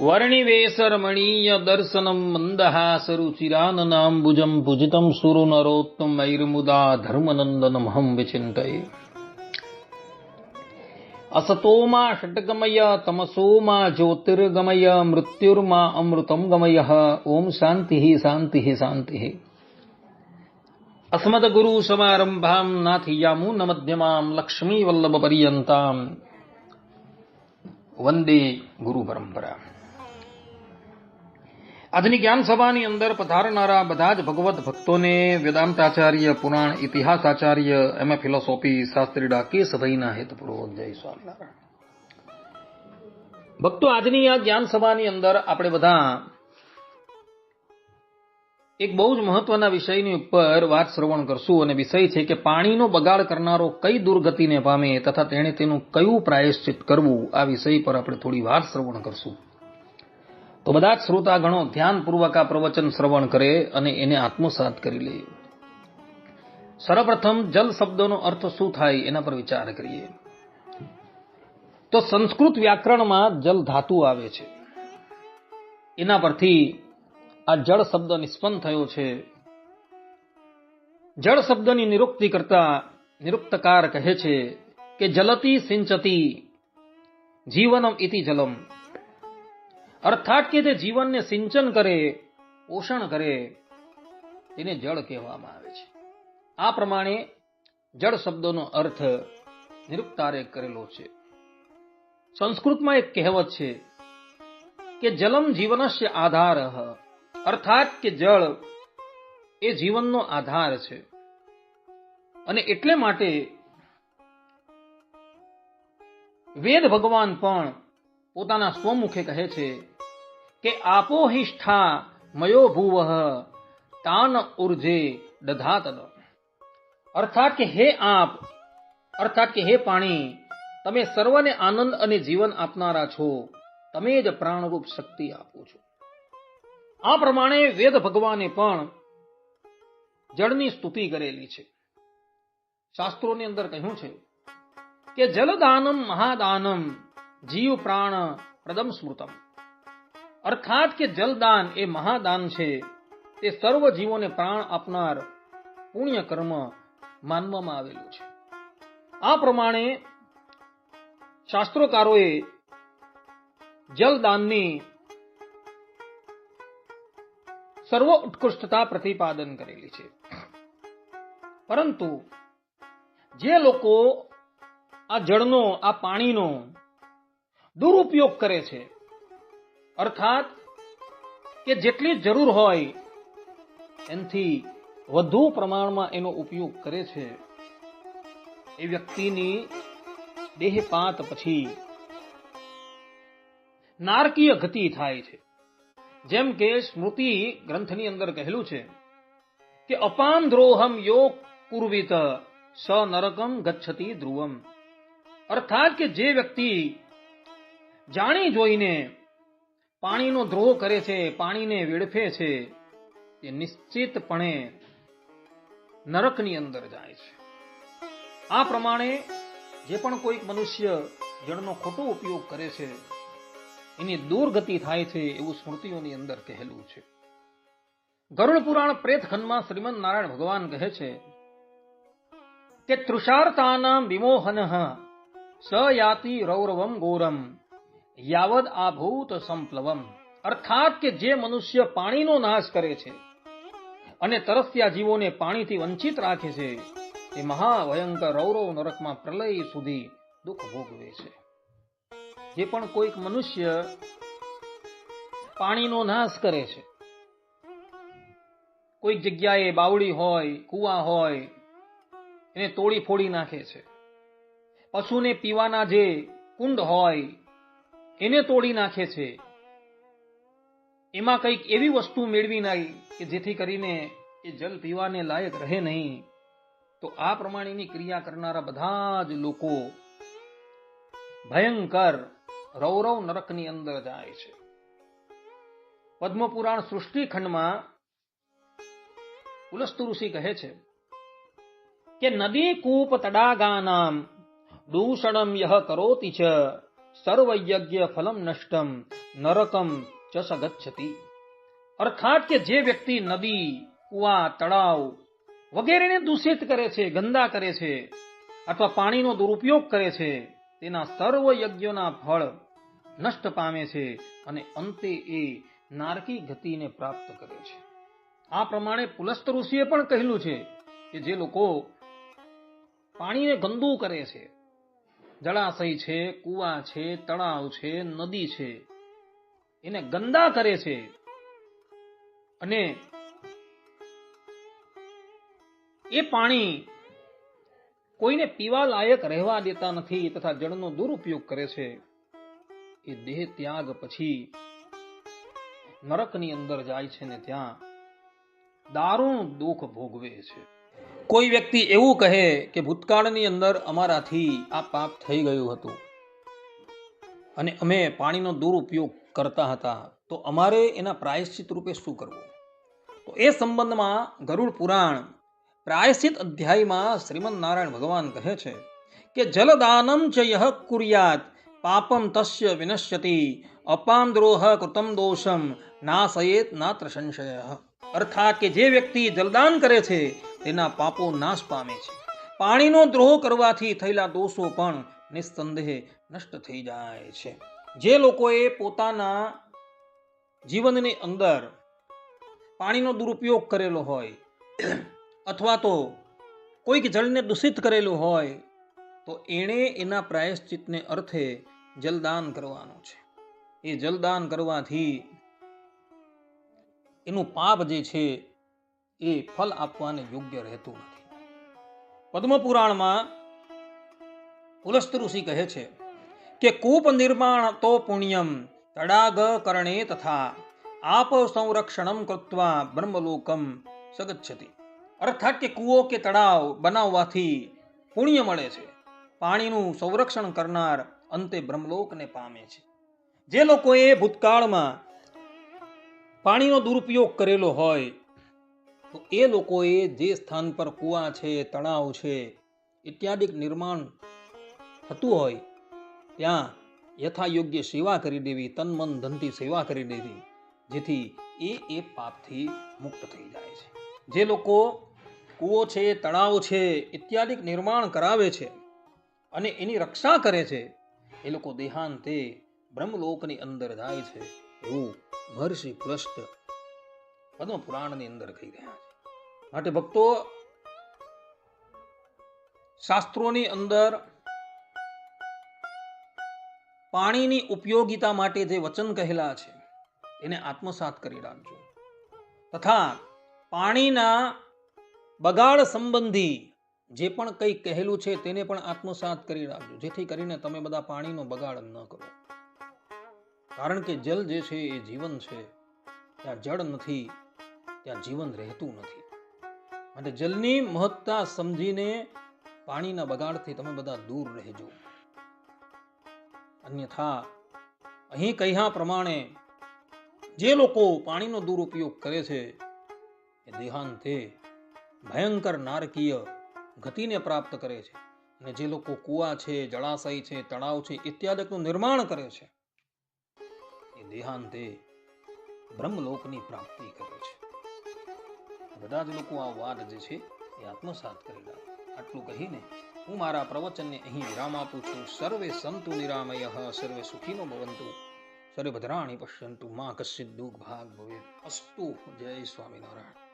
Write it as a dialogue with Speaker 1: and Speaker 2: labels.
Speaker 1: वर्णिवेसरमणीय दर्शनम् मन्दहासरुचिराननाम्बुजम् भुजितम् सुरुनरोत्तमैर्मुदा धर्मनन्दनमहं विचिन्तये। असतो मा षट्गमय तमसो मा ज्योतिर्गमय मृत्युर्मा अमृतम् गमयः। ओम् शान्तिः शान्तिः शान्तिः। अस्मद्गुरुसमारम्भाम् नाथि यामून्नमध्यमां लक्ष्मीवल्लभपर्यन्ताम् वन्दे गुरुपरम्पराम् આજની જ્ઞાન સભાની અંદર પધારનારા બધા જ ભગવત ભક્તોને વેદાંતાચાર્ય, પુરાણ ઇતિહાસ આચાર્ય એમાં ફિલોસોફી શાસ્ત્રી ડાકે સભાઈના હેતપૂર્વક જય સ્વામિનારાયણ. ભક્તો, આજની આ જ્ઞાન સભાની અંદર આપણે બધા એક બહુ જ મહત્વના વિષયની ઉપર વાત શ્રવણ કરશું અને વિષય છે કે પાણીનો બગાડ કરનારો કઈ દુર્ગતિને પામે તથા તેણે તેનું કયું પ્રાયશ્ચિત કરવું, આ વિષય પર આપણે થોડી વાત શ્રવણ કરશું. તો બધા જ શ્રોતા ધ્યાનપૂર્વક આ પ્રવચન શ્રવણ કરે અને એને આત્મસાત કરી લે. સર્વપ્રથમ જલ શબ્દનો અર્થ શું થાય એના પર વિચાર કરીએ. તો સંસ્કૃત વ્યાકરણમાં જલ ધાતુ આવે છે. એના પરથી આ જળ શબ્દ નિષ્પન્ન થયો છે. જળ શબ્દની નિરુક્તિ કરતા નિરુક્તકાર કહે છે કે જલતી સિંચતી જીવનમ ઇતિ જલમ. અર્થાત કે જે જીવનને સિંચન કરે, પોષણ કરે તેને જળ કહેવામાં આવે છે. આ પ્રમાણે જળ શબ્દોનો અર્થ નિરુક્તારે કરેલો છે. સંસ્કૃતમાં એક કહેવત છે કે જલમ જીવનસ્ય આધાર અર્થાત કે જળ એ જીવનનો આધાર છે. અને એટલે માટે વેદ ભગવાન પણ પોતાના સ્વમુખે કહે છે કે આપો હિષ્ઠા મયો ભૂવ, તાન ઉર્જે દધાતન અર્થાત કે હે આપ, અર્થાત કે હે પાણી, તમે સર્વને આનંદ અને જીવન આપનારા છો, તમે જ પ્રાણરૂપ શક્તિ આપો છો. આ પ્રમાણે વેદ ભગવાને પણ જળની સ્તુતિ કરેલી છે. શાસ્ત્રોની અંદર કહ્યું છે કે જલદાનમ મહાદાનમ જીવ પ્રાણ પ્રદમ સ્મૃતમ. અર્થાત કે જલદાન એ મહાદાન છે. તે સર્વ જીવોને પ્રાણ આપનાર પુણ્ય કર્મ માનવામાં આવેલું છે. આ પ્રમાણે શાસ્ત્રોકારોએ જલદાનની સર્વ ઉત્કૃષ્ટતા પ્રતિપાદન કરેલી છે. પરંતુ જે લોકો આ જળનો, આ પાણીનો દુરુપયોગ કરે છે અર્થાત કે જેટલી જરૂર હોય, એનાથી વધુ પ્રમાણમાં એનો ઉપયોગ કરે છે. એ વ્યક્તિની દેહપાત પછી નારકીય ગતિ થાય છે. જેમ કે સ્મૃતિ ગ્રંથની અંદર કહેલું છે કે, અપાન દ્રોહમ યોગ પૂર્વિત સ નરકમ ગચ્છતિ ધ્રુવમ. અર્થાત કે જે વ્યક્તિ જાણી જોઈને પાણીનો દ્રોહ કરે છે, પાણીને વેડફે છે, એ નિશ્ચિતપણે નરકની અંદર જાય છે. આ પ્રમાણે જે પણ કોઈક મનુષ્ય જળનો ખોટો ઉપયોગ કરે છે, એની દુર્ગતિ થાય છે એવું સ્મૃતિઓની અંદર કહેલું છે. ગરુડ પુરાણ પ્રેત ખંડમાં શ્રીમદ નારાયણ ભગવાન કહે છે કે તૃષાર્તાનામ વિમોહન સ યાતિ રૌરવમ ગોરમ. યાવદ આભૂત સંપ્લવમ. અર્થાત કે જે મનુષ્ય પાણીનો નાશ કરે છે અને તરસ્યા જીવોને પાણીથી વંચિત રાખે છે એ મહાભયંકર રૌરવ નરકમાં પ્રલય સુધી દુઃખ ભોગવે છે. જે પણ કોઈક મનુષ્ય પાણીનો નાશ કરે છે, કોઈક જગ્યાએ બાવળી હોય, કુવા હોય, એને તોડી ફોડી નાખે છે. પશુને પીવાના જે કુંડ હોય એને તોડી નાખે છે. એમાં કંઈક એવી વસ્તુ મેળવી નાખી કે જેથી કરીને એ જલ પીવાને લાયક રહે નહીં. તો આ પ્રમાણેની ક્રિયા કરનારા બધા જ લોકો ભયંકર રૌરવ નરકની અંદર જાય છે. પદ્મપુરાણ સૃષ્ટિ ખંડમાં પુલસ્તુ ઋષિ કહે છે કે નદી કૂપ તડાગાનામ દૂષણમ યહ કરોતિ ચ સર્વયજ્ઞ ફલમ નષ્ટમ નરકમ ચ સગચ્છતિ અર્થાત કે જે વ્યક્તિ નદી કુવા તળાવ વગેરેને દૂષિત કરે છે, ગંદા કરે છે, અથવા પાણીનો દુરુપયોગ કરે છે, તેના સર્વ યજ્ઞોના ફળ નષ્ટ પામે છે અને અંતે એ નારકી ગતિને પ્રાપ્ત કરે છે. આ પ્રમાણે પુલસ્ત ઋષિએ પણ કહેલું છે કે જે લોકો પાણીને ગંદુ કરે છે જળાશય છે, કુવા છે, તળાવ છે, નદી છે. એને ગંદા કરે છે. અને એ પાણી કોઈને પીવા લાયક રહેવા દેતા નથી તથા જળનો દુરુપયોગ કરે છે. એ દેહ ત્યાગ પછી નરકની અંદર જાય છે ને ત્યાં દારૂણ દુઃખ ભોગવે છે. કોઈ વ્યક્તિ એવું કહે કે ભૂતકાળની અંદર અમારાથી આ પાપ થઈ ગયું હતું અને અમે પાણીનો દુરુપયોગ કરતા હતા, તો અમારે એના પ્રાયશ્ચિત રૂપે શું કરવું? તો એ સંબંધમાં ગરુડ પુરાણ પ્રાયશ્ચિત અધ્યાયમાં શ્રીમદ નારાયણ ભગવાન કહે છે કે જલદાનમ ચ યહ કુર્યાત, પાપમ તસ્ય વિનશ્યતિ, અપામ દ્રોહ કૃતમ દોષમ નાશયેત નાત્ર સંશય. અર્થાત કે જે વ્યક્તિ જલદાન કરે છે તેના પાપો નાશ પામે છે. પાણીનો દ્રોહ કરવાથી થયેલા દોષો પણ નિસ્સંદેહે નષ્ટ થઈ જાય છે. જે લોકોએ પોતાના જીવનની અંદર પાણીનો દુરુપયોગ કરેલો હોય, અથવા તો કોઈક જળને દૂષિત કરેલું હોય, તો એણે એના પ્રાયશ્ચિતને અર્થે જલદાન કરવાનું છે. એ જલદાન કરવાથી એનું પાપ જે છે એ ફલ આપવાને યોગ્ય રહેતું નથી. પદ્મપુરાણમાં પુલસ્ત ઋષિ કહે છે કે કૂપ નિર્માણ તો પુણ્યમ, તડાગ કરણે તથા આપ સંરક્ષણમ કૃત્વા બ્રહ્મલોકમ સગચ્છતિ. અર્થાત કે કૂવો કે તળાવ બનાવવાથી પુણ્ય મળે છે. પાણીનું સંરક્ષણ કરનાર અંતે બ્રહ્મલોકને પામે છે. જે લોકોએ ભૂતકાળમાં પાણીનો દુરુપયોગ કરેલો હોય તો એ લોકોએ જે સ્થાન પર કૂવા છે, તળાવ છે, ઇત્યાદિક નિર્માણ થતું હોય, ત્યાં યથાયોગ્ય સેવા કરી દેવી, તન મન ધનથી સેવા કરી દેવી, જેથી એ એ પાપથી મુક્ત થઈ જાય છે. જે લોકો કૂવો છે, તળાવ છે, ઇત્યાદિક નિર્માણ કરાવે છે અને એની રક્ષા કરે છે, એ લોકો દેહાંતે બ્રહ્મલોકની અંદર જાય છે એવું મહર્ષિ પુલસ્ત પદ્મ પુરાણની અંદર કહી રહ્યા છે. માટે ભક્તો, શાસ્ત્રોની અંદર પાણીની ઉપયોગિતા માટે જે વચન કહેલા છે, એને આત્મસાત કરી રાખજો. તથા પાણીના બગાડ સંબંધી જે પણ કંઈ કહેલું છે, તેને પણ આત્મસાત કરી રાખજો. જેથી કરીને તમે બધા પાણીનો બગાડ ન કરો. કારણ કે જલ જે છે, એ જીવન છે. ત્યાં જળ નથી ત્યાં જીવન રહેતું નથી. માટે જલની મહત્તા સમજીને પાણીના બગાડથી તમે બધા દૂર રહેજો. અન્યથા અહીં કહ્યા પ્રમાણે જે લોકો પાણીનો દુરુપયોગ કરે છે, એ દેહાંતે ભયંકર નારકીય ગતિને પ્રાપ્ત કરે છે. અને જે લોકો કુવા છે, જળાશય છે, તળાવ છે, ઇત્યાદિકનું નિર્માણ કરે છે, એ દેહાંતે બ્રહ્મલોકની પ્રાપ્તિ કરે છે. બધા જ લોકો આ વાત જે છે એ આત્મસાત કરેલા આટલું કહીને હું મારા પ્રવચનને અહીં વિરામ આપું છું. સર્વે સંતુ નિરામય, સર્વે સુખીનો ભવંતુ. સર્વે ભદ્રાણી પશ્યંતુ. મા કશ્ચિત દુઃખ ભાગ ભવે અસ્તુ. જય સ્વામિનારાયણ.